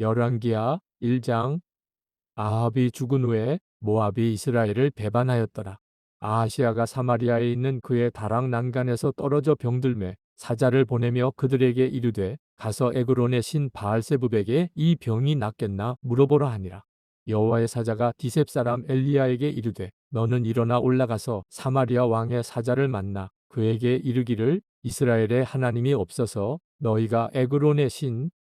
열왕기하 1장 아합이 죽은 후에 모압이 이스라엘을 배반하였더라. 아하시아가 사마리아에 있는 그의 다락 난간에서 떨어져 병들매 사자를 보내며 그들에게 이르되 가서 에그론의 신 바알세부백에 이 병이 낫겠나 물어보라 하니라. 여호와의 사자가 디셉 사람 엘리야에게 이르되 너는 일어나 올라가서 사마리아 왕의 사자를 만나 그에게 이르기를 이스라엘에 하나님이 없어서 너희가 에그론의 신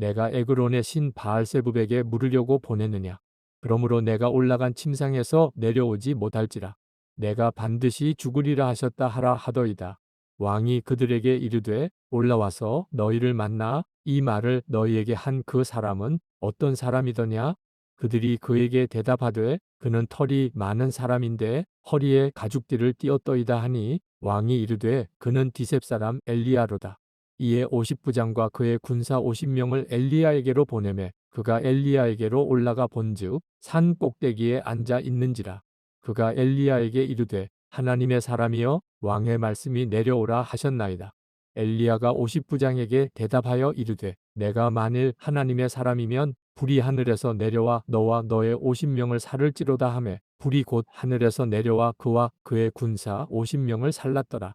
내가 에그론의 신 바알세부백에 물으려고 보냈느냐? 그러므로 내가 올라간 침상에서 내려오지 못할지라. 내가 반드시 죽으리라 하셨다 하라 하더이다. 왕이 그들에게 이르되 올라와서 너희를 만나 이 말을 너희에게 한 그 사람은 어떤 사람이더냐? 그들이 그에게 대답하되 그는 털이 많은 사람인데 허리에 가죽띠를 띄었더이다 하니 왕이 이르되 그는 디셉 사람 엘리야로다. 이에 50부장과 그의 군사 50명을 엘리야에게로 보내매 그가 엘리야에게로 올라가 본즉 산 꼭대기에 앉아 있는지라 그가 엘리야에게 이르되 하나님의 사람이여 왕의 말씀이 내려오라 하셨나이다. 엘리야가 50부장에게 대답하여 이르되 내가 만일 하나님의 사람이면 불이 하늘에서 내려와 너와 너의 50명을 살을지로다 하매 불이 곧 하늘에서 내려와 그와 그의 군사 50명을 살랐더라.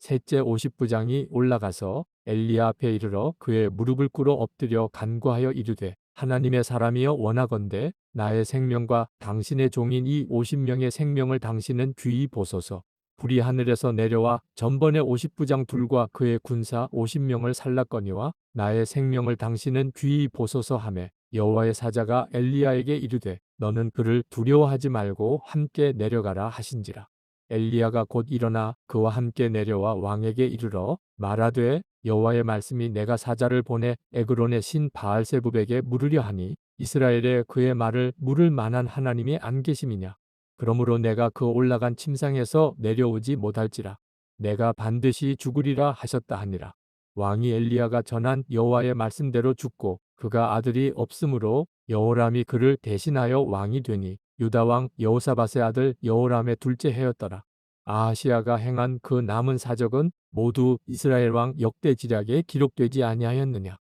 셋째 50부장이 올라가서 엘리야 앞에 이르러 그의 무릎을 꿇어 엎드려 간구하여 이르되 하나님의 사람이여 원하건대 나의 생명과 당신의 종인 이 50명의 생명을 당신은 귀히 보소서. 불이 하늘에서 내려와 전번에 50부장 둘과 그의 군사 50명을 살랐거니와 나의 생명을 당신은 귀히 보소서 하매 여호와의 사자가 엘리야에게 이르되 너는 그를 두려워하지 말고 함께 내려가라 하신지라. 엘리야가 곧 일어나 그와 함께 내려와 왕에게 이르러 말하되 여호와의 말씀이 내가 사자를 보내 에그론의 신 바알세부백에 물으려 하니 이스라엘에 그의 말을 물을 만한 하나님이 안 계심이냐? 그러므로 내가 그 올라간 침상에서 내려오지 못할지라. 내가 반드시 죽으리라 하셨다 하니라. 왕이 엘리야가 전한 여호와의 말씀대로 죽고 그가 아들이 없으므로 여호람이 그를 대신하여 왕이 되니 유다 왕 여호사밧의 아들 여호람의 둘째 해였더라. 아하시아가 행한 그 남은 사적은 모두 이스라엘 왕 역대 지략에 기록되지 아니하였느냐.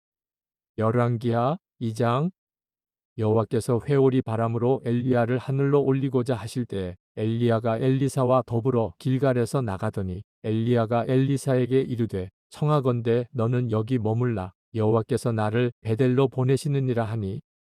열왕기하 2장 여호와께서 회오리 바람으로 엘리야를 하늘로 올리고자 하실 때 엘리야가 엘리사와 더불어 길갈에서 나가더니 엘리야가 엘리사에게 이르되 청하건대 너는 여기 머물라 여호와께서 나를 베델로 보내시느니라 하니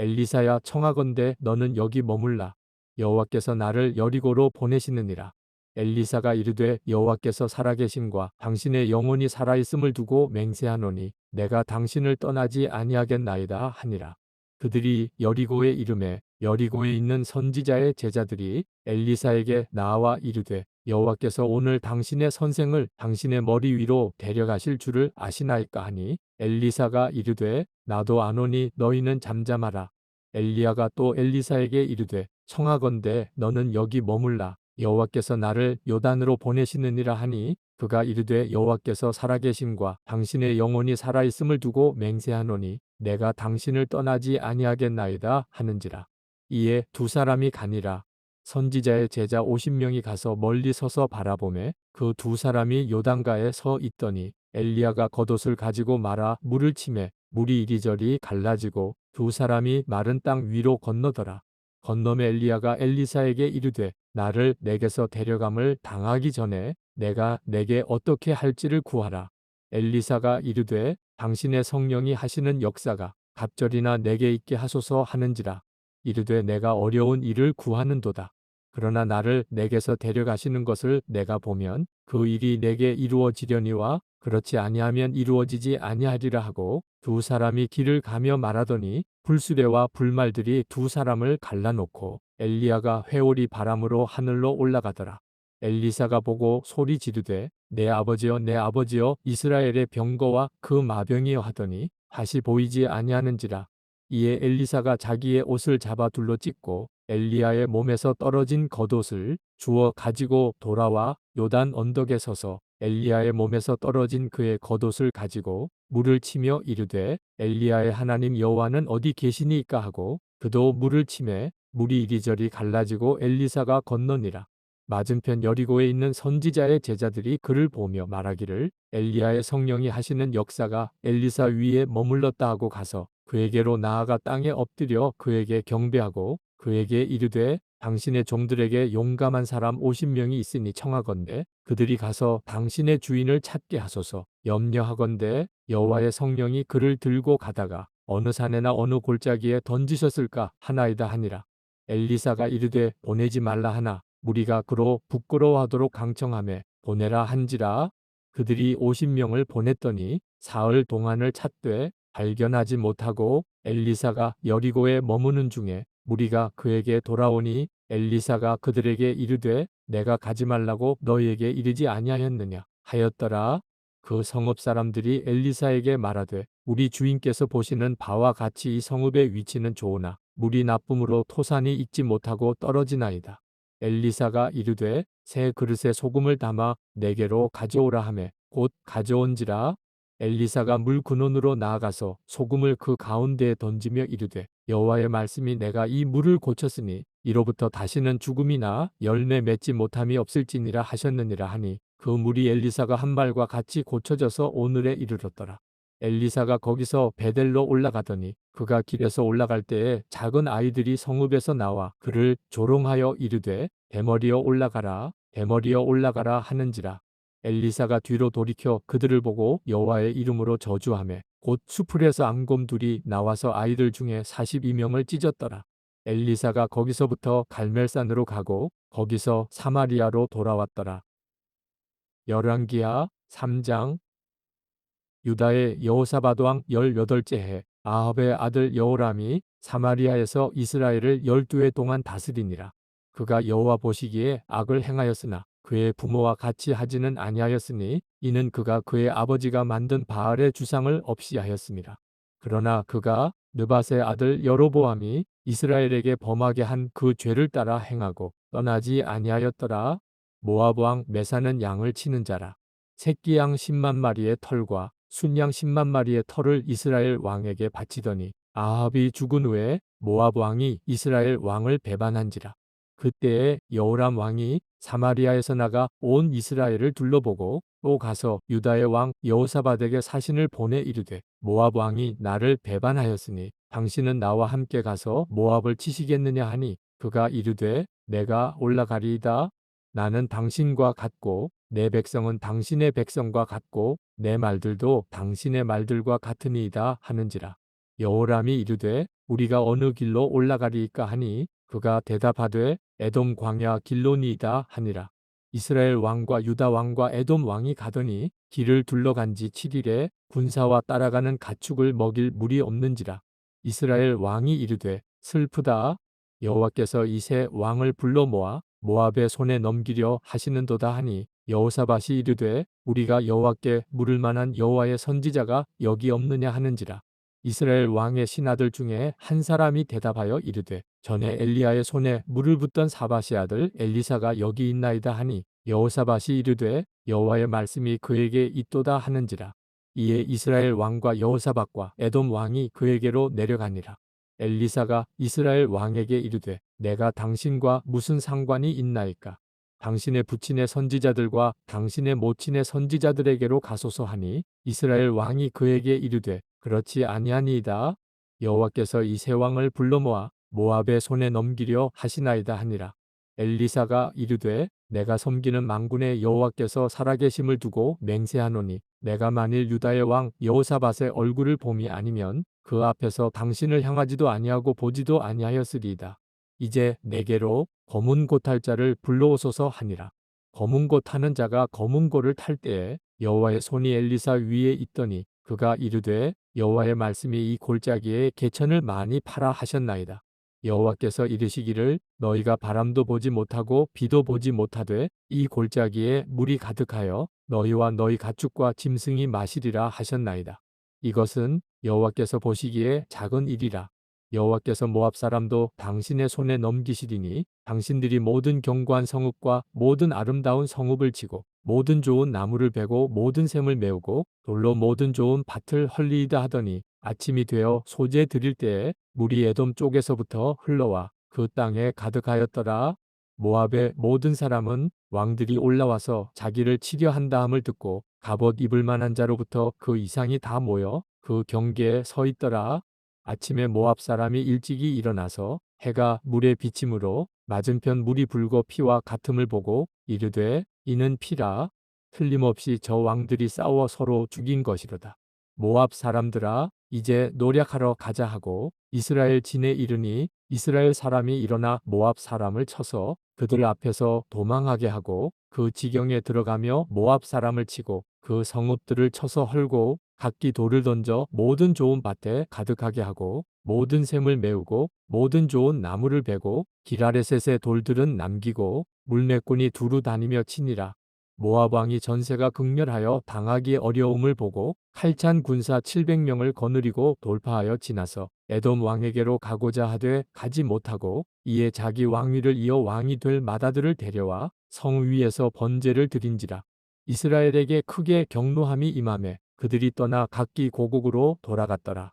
엘리사야 청하건대 너는 여기 머물라. 여호와께서 나를 여리고로 보내시느니라. 엘리사가 이르되 여호와께서 살아계심과 당신의 영혼이 살아있음을 두고 맹세하노니 내가 당신을 떠나지 아니하겠나이다 하니라. 그들이 여리고에 이름에 여리고에 있는 선지자의 제자들이 엘리사에게 나와 이르되 여호와께서 오늘 당신의 선생을 당신의 머리 위로 데려가실 줄을 아시나이까 하니 엘리사가 이르되 나도 아노니 너희는 잠잠하라. 엘리야가 또 엘리사에게 이르되 청하건대 너는 여기 머물라. 여호와께서 나를 요단으로 보내시느니라 하니 그가 이르되 여호와께서 살아계심과 당신의 영혼이 살아있음을 두고 맹세하노니 내가 당신을 떠나지 아니하겠나이다 하는지라. 이에 두 사람이 가니라. 선지자의 제자 50명이 가서 멀리 서서 바라보매 그 두 사람이 요단가에 서 있더니 엘리야가 겉옷을 가지고 말아 물을 치매 물이 이리저리 갈라지고 두 사람이 마른 땅 위로 건너더라. 건너매 엘리야가 엘리사에게 이르되 나를 내게서 데려감을 당하기 전에 내가 내게 어떻게 할지를 구하라. 엘리사가 이르되 당신의 성령이 하시는 역사가 갑절이나 내게 있게 하소서 하는지라. 이르되 내가 어려운 일을 구하는도다. 그러나 나를 내게서 데려가시는 것을 내가 보면 그 일이 내게 이루어지려니와 그렇지 아니하면 이루어지지 아니하리라 하고 두 사람이 길을 가며 말하더니 불수레와 불말들이 두 사람을 갈라놓고 엘리야가 회오리 바람으로 하늘로 올라가더라. 엘리사가 보고 소리 지르되 내 아버지여 내 아버지여 이스라엘의 병거와 그 마병이여 하더니 다시 보이지 아니하는지라 이에 엘리사가 자기의 옷을 잡아 둘러 찢고 엘리야의 몸에서 떨어진 겉옷을 주워 가지고 돌아와 요단 언덕에 서서 엘리야의 몸에서 떨어진 그의 겉옷을 가지고 물을 치며 이르되 엘리야의 하나님 여호와는 어디 계시니까 하고 그도 물을 치매 물이 이리저리 갈라지고 엘리사가 건너니라. 맞은편 여리고에 있는 선지자의 제자들이 그를 보며 말하기를 엘리야의 성령이 하시는 역사가 엘리사 위에 머물렀다 하고 가서 그에게로 나아가 땅에 엎드려 그에게 경배하고 그에게 이르되 당신의 종들에게 용감한 사람 50명이 있으니 청하건대 그들이 가서 당신의 주인을 찾게 하소서. 염려하건대 여호와의 성령이 그를 들고 가다가 어느 산에나 어느 골짜기에 던지셨을까 하나이다 하니라. 엘리사가 이르되 보내지 말라 하나 무리가 그로 부끄러워하도록 강청함에 보내라 한지라. 그들이 50명을 보냈더니 사흘 동안을 찾되 발견하지 못하고 엘리사가 여리고에 머무는 중에 무리가 그에게 돌아오니 엘리사가 그들에게 이르되 내가 가지 말라고 너희에게 이르지 아니하였느냐? 하였더라. 그 성읍 사람들이 엘리사에게 말하되 우리 주인께서 보시는 바와 같이 이 성읍의 위치는 좋으나 물이 나쁨으로 토산이 익지 못하고 떨어지나이다. 엘리사가 이르되 새 그릇에 소금을 담아 내게로 가져오라 하매 곧 가져온지라 엘리사가 물 근원으로 나아가서 소금을 그 가운데에 던지며 이르되 여호와의 말씀이 내가 이 물을 고쳤으니 이로부터 다시는 죽음이나 열매 맺지 못함이 없을지니라 하셨느니라 하니 그 물이 엘리사가 한 발과 같이 고쳐져서 오늘에 이르렀더라. 엘리사가 거기서 베델로 올라가더니 그가 길에서 올라갈 때에 작은 아이들이 성읍에서 나와 그를 조롱하여 이르되 대머리여 올라가라 대머리여 올라가라 하는지라 엘리사가 뒤로 돌이켜 그들을 보고 여호와의 이름으로 저주하매 곧 수풀에서 앙곰들이 나와서 아이들 중에 42명을 찢었더라. 엘리사가 거기서부터 갈멜산으로 가고 거기서 사마리아로 돌아왔더라. 열왕기하 3장 유다의 여호사바드 왕 18째 해 아합의 아들 여호람이 사마리아에서 이스라엘을 12해 동안 다스리니라. 그가 여호와 보시기에 악을 행하였으나 그의 부모와 같이 하지는 아니하였으니 이는 그가 그의 아버지가 만든 바알의 주상을 없이 하였습니다. 그러나 그가 느밧의 아들 여로보암이 이스라엘에게 범하게 한 그 죄를 따라 행하고 떠나지 아니하였더라. 모압 왕 메사는 양을 치는 자라. 새끼 양 10만 마리의 털과 순양 10만 마리의 털을 이스라엘 왕에게 바치더니 아합이 죽은 후에 모압 왕이 이스라엘 왕을 배반한지라. 그때에 여호람 왕이 사마리아에서 나가 온 이스라엘을 둘러보고 또 가서 유다의 왕 여호사밧에게 사신을 보내 이르되 모압 왕이 나를 배반하였으니 당신은 나와 함께 가서 모압을 치시겠느냐 하니 그가 이르되 내가 올라가리이다. 나는 당신과 같고 내 백성은 당신의 백성과 같고 내 말들도 당신의 말들과 같으니이다 하는지라. 여호람이 이르되 우리가 어느 길로 올라가리이까 하니 그가 대답하되 에돔 광야 길로니이다 하니라. 이스라엘 왕과 유다 왕과 에돔 왕이 가더니 길을 둘러간 지 7일에 군사와 따라가는 가축을 먹일 물이 없는지라. 이스라엘 왕이 이르되 슬프다. 여호와께서 이세 왕을 불러 모아 모압의 손에 넘기려 하시는도다 하니 여호사밭이 이르되 우리가 여호와께 물을 만한 여호와의 선지자가 여기 없느냐 하는지라. 이스라엘 왕의 신하들 중에 한 사람이 대답하여 이르되 전에 엘리야의 손에 물을 붓던 사바시 아들 엘리사가 여기 있나이다 하니 여호사밭이 이르되 여호와의 말씀이 그에게 있도다 하는지라. 이에 이스라엘 왕과 여호사밭과 에돔 왕이 그에게로 내려가니라. 엘리사가 이스라엘 왕에게 이르되 내가 당신과 무슨 상관이 있나이까 당신의 부친의 선지자들과 당신의 모친의 선지자들에게로 가소서 하니 이스라엘 왕이 그에게 이르되 그렇지 아니하니이다 여호와께서 이 세 왕을 불러 모아 모압의 손에 넘기려 하시나이다 하니라 엘리사가 이르되 내가 섬기는 망군의 여호와께서 살아계심을 두고 맹세하노니 내가 만일 유다의 왕 여호사밧의 얼굴을 봄이 아니면 그 앞에서 당신을 향하지도 아니하고 보지도 아니하였으리이다. 이제 내게로 검은 고 탈 자를 불러오소서 하니라. 검은 고 타는 자가 검은 고를 탈 때에 여호와의 손이 엘리사 위에 있더니 그가 이르되 여호와의 말씀이 이 골짜기에 개천을 많이 팔아 하셨나이다. 여호와께서 이르시기를 너희가 바람도 보지 못하고 비도 보지 못하되 이 골짜기에 물이 가득하여 너희와 너희 가축과 짐승이 마시리라 하셨나이다. 이것은 여호와께서 보시기에 작은 일이라. 여호와께서 모압 사람도 당신의 손에 넘기시리니 당신들이 모든 견고한 성읍과 모든 아름다운 성읍을 치고 모든 좋은 나무를 베고 모든 샘을 메우고 돌로 모든 좋은 밭을 헐리이다 하더니 아침이 되어 소재 드릴 때에 물이 에돔 쪽에서부터 흘러와 그 땅에 가득하였더라. 모압의 모든 사람은 왕들이 올라와서 자기를 치려 한다함을 듣고 갑옷 입을 만한 자로부터 그 이상이 다 모여 그 경계에 서 있더라. 아침에 모압 사람이 일찍이 일어나서 해가 물에 비침으로 맞은편 물이 불고 피와 같음을 보고 이르되 이는 피라 틀림없이 저 왕들이 싸워 서로 죽인 것이로다. 모압 사람들아 이제 노력하러 가자 하고 이스라엘 진에 이르니 이스라엘 사람이 일어나 모압 사람을 쳐서 그들 앞에서 도망하게 하고 그 지경에 들어가며 모압 사람을 치고 그 성읍들을 쳐서 헐고 각기 돌을 던져 모든 좋은 밭에 가득하게 하고 모든 샘을 메우고 모든 좋은 나무를 베고 기라레셋의 돌들은 남기고 물매꾼이 두루 다니며 치니라. 모압 왕이 전세가 극렬하여 당하기 어려움을 보고 칼찬 군사 700명을 거느리고 돌파하여 지나서 에돔 왕에게로 가고자 하되 가지 못하고 이에 자기 왕위를 이어 왕이 될 마다들을 데려와 성 위에서 번제를 드린지라. 이스라엘에게 크게 경노함이 임함에 그들이 떠나 각기 고국으로 돌아갔더라.